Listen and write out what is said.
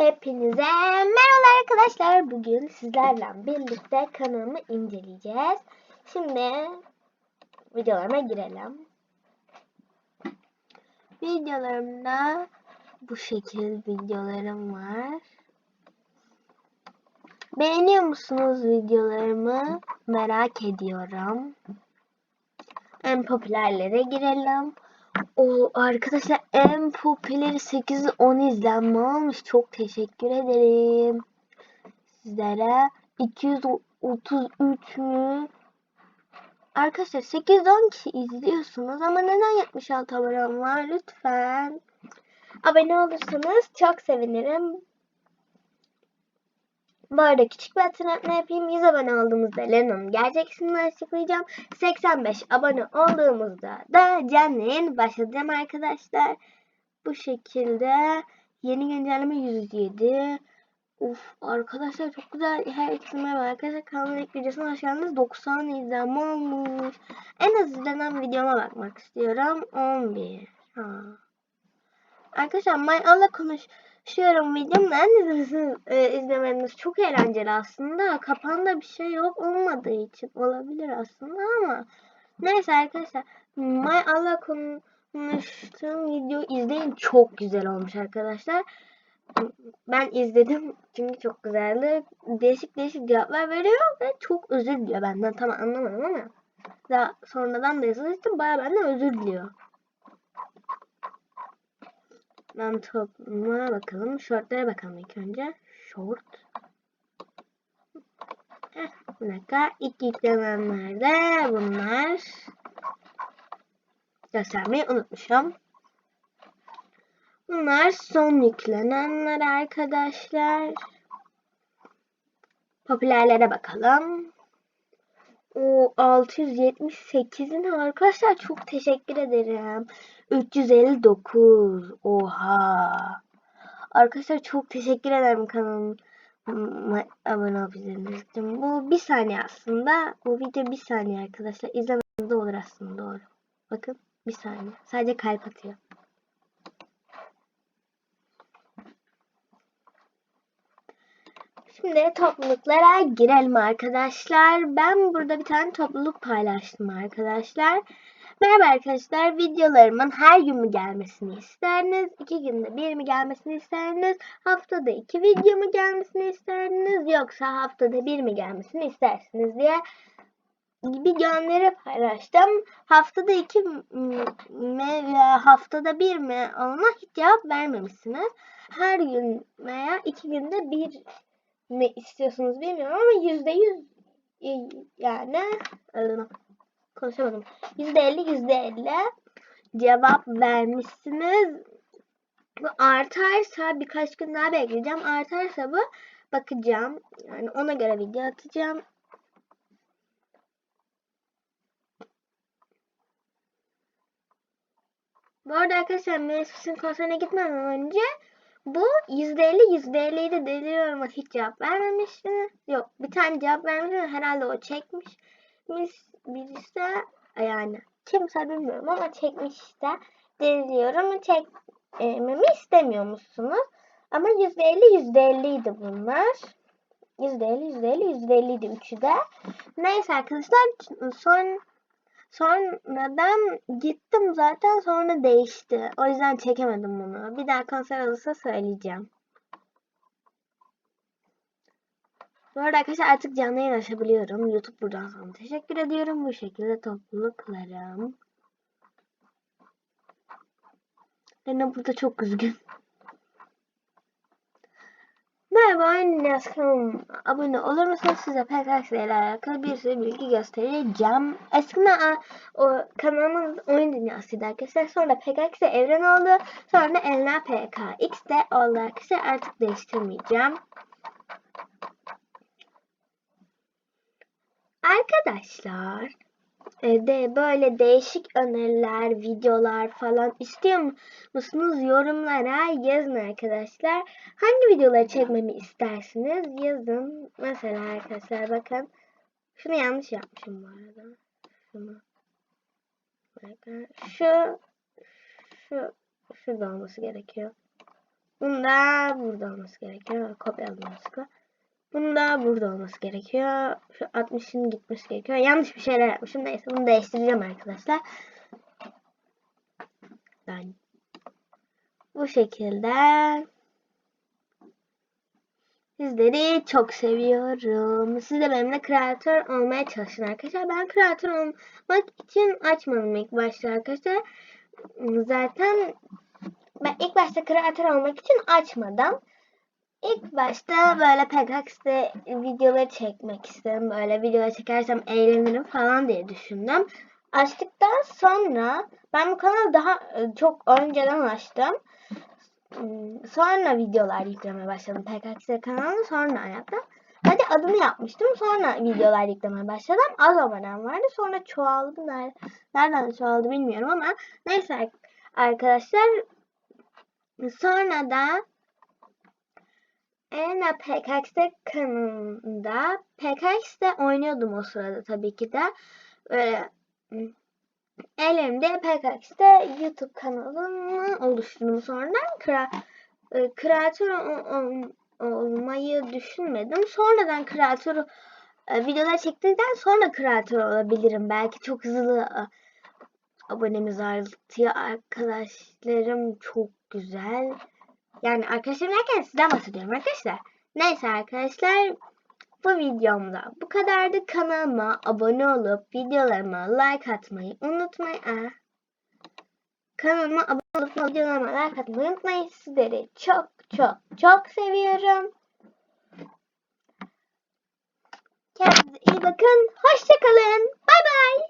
Hepinize merhaba arkadaşlar. Bugün sizlerle birlikte kanalımı inceleyeceğiz. Şimdi videolarıma girelim. Videolarımda bu şekil videolarım var. Beğeniyor musunuz videolarımı? Merak ediyorum. En popülerlere girelim. O arkadaşlar en popüleri 810 izlenme almış. Çok teşekkür ederim. Sizlere 233 mü? Arkadaşlar 810 kişi izliyorsunuz ama neden 76 abonem var? Lütfen abone olursanız çok sevinirim. Bu arada küçük bir hatırlatma yapayım. 100 abone olduğumuzda Lenon'un gerçek ismini açıklayacağım. 85 abone olduğumuzda da canlı yayın başlayacağım arkadaşlar. Bu şekilde yeni güncelleme 107. Uf arkadaşlar çok güzel. Herkese merhaba arkadaşlar. Kanalın ilk videosuna hoş geldiniz. 90 izlenme olmuş. En az izlenen videoma bakmak istiyorum. 11. Ha. Arkadaşlar My Allah konuşuyorum videom. Ben izlemeniz, e, izlemeniz çok eğlenceli aslında. Kapağında bir şey yok olmadığı için olabilir aslında ama neyse arkadaşlar My Allah konuştuğum video izleyin. Çok güzel olmuş arkadaşlar. Ben izledim çünkü çok güzeldi. Değişik değişik cevaplar veriyor ve çok özür diliyor benden. Tam anlamadım ama daha sonradan da yazıldığı baya benden özür diliyor. Ben topluma bakalım. Shortlara bakalım ilk önce. Short. Heh, bir dakika. İlk yüklenenler de bunlar. Göstermeyi unutmuşum. Bunlar son yüklenenler arkadaşlar. Popülerlere bakalım. O 678'in arkadaşlar çok teşekkür ederim. 359. Oha. Arkadaşlar çok teşekkür ederim kanalıma abone olabildiğiniz için. Bu bir saniye aslında. Bu video bir saniye arkadaşlar. İzlemeniz de olur aslında doğru. Bakın bir saniye. Sadece kalp atıyor. Şimdi topluluklara girelim arkadaşlar. Ben burada bir tane topluluk paylaştım arkadaşlar. Merhaba arkadaşlar. Videolarımın her gün mü gelmesini isterdiniz? İki günde bir mi gelmesini isterdiniz? Haftada iki video mu gelmesini isterdiniz? Yoksa haftada bir mi gelmesini istersiniz diye bir gönderi paylaştım. Haftada iki mi veya haftada bir mi ona hiç cevap vermemişsiniz. Her gün veya iki günde bir mi istiyorsunuz bilmiyorum ama yüzde yüz yani konuşamadım. Yüzde elli yüzde elli cevap vermişsiniz. Bu artarsa birkaç gün daha bekleyeceğim. Artarsa bu bakacağım. Yani ona göre video atacağım. Bu arada arkadaşlar Mesut'un konserine gitmeden önce bu %50 %50'ydi deniyorum hiç cevap vermemiştiniz. Yok bir tane cevap vermiştiniz herhalde o çekmiş. Birisi de yani kimse bilmiyorum ama çekmiş işte. Deniyorum çekmemi istemiyormuşsunuz. Ama %50 %50 idi bunlar. %50 %50 %50 idi üçü de. Neyse arkadaşlar son Sonradan gittim zaten sonra değişti. O yüzden çekemedim bunu. Bir daha konser olursa söyleyeceğim. Bu arada arkadaşlar artık canlı yayın açabiliyorum. YouTube buradan sana teşekkür ediyorum. Bu şekilde topluluklarım. Lena burada çok üzgün. Merhaba Enes kanalıma abone olur musunuz? Size PKX ile alakalı bir sürü bilgi göstereceğim. Eskiden o kanalımız oyun dünyasıydı arkadaşlar. Sonra PKX evren oldu. Sonra Elna PKX de oldu arkadaşlar. Artık değiştirmeyeceğim. Arkadaşlar de böyle değişik öneriler, videolar falan istiyor musunuz? Yorumlara yazın arkadaşlar. Hangi videoları çekmemi istersiniz? Yazın. Mesela arkadaşlar bakın. Şunu yanlış yapmışım bu arada. Şunu. Bakın. Şu şu şurada olması gerekiyor. Bunun da burada olması gerekiyor. Kopyaladım yanlışlıkla. Bunun da burada olması gerekiyor. Şu 60'ın gitmesi gerekiyor. Yanlış bir şeyler yapmışım. Neyse bunu değiştireceğim arkadaşlar. Ben bu şekilde sizleri çok seviyorum. Siz de benimle kreatör olmaya çalışın arkadaşlar. Ben kreatör olmak için açmadım ilk başta arkadaşlar. Zaten ben ilk başta kreatör olmak için açmadım. İlk başta böyle Pegax'te videoları çekmek istedim. Böyle videoları çekersem eğlenirim falan diye düşündüm. Açtıktan sonra ben bu kanalı daha e, çok önceden açtım. Hmm, Sonra videolar yüklemeye başladım. PKX kanalını sonra yaptım. Hadi adını yapmıştım. Sonra videolar yüklemeye başladım. Az abonem vardı. Sonra çoğaldı. Nerede, nereden çoğaldı bilmiyorum ama neyse arkadaşlar. Sonra da Elena PKX'de kanalında PKX'de oynuyordum o sırada tabii ki de. Böyle elimde PKX'de YouTube kanalını oluşturdum sonra. Kra e, kreatör ol- ol- olmayı düşünmedim. Sonradan kreatör e, videolar çektikten sonra kreatör olabilirim. Belki çok hızlı e, abonemiz artıyor arkadaşlarım çok güzel. Yani arkadaşlarım derken sizden bahsediyorum arkadaşlar. Neyse arkadaşlar bu videomda bu kadardı. Kanalıma abone olup videolarıma like atmayı unutmayın. Aa, kanalıma abone olup videolarıma like atmayı unutmayın. Sizleri çok çok çok seviyorum. Kendinize iyi bakın. Hoşçakalın. Bay bay.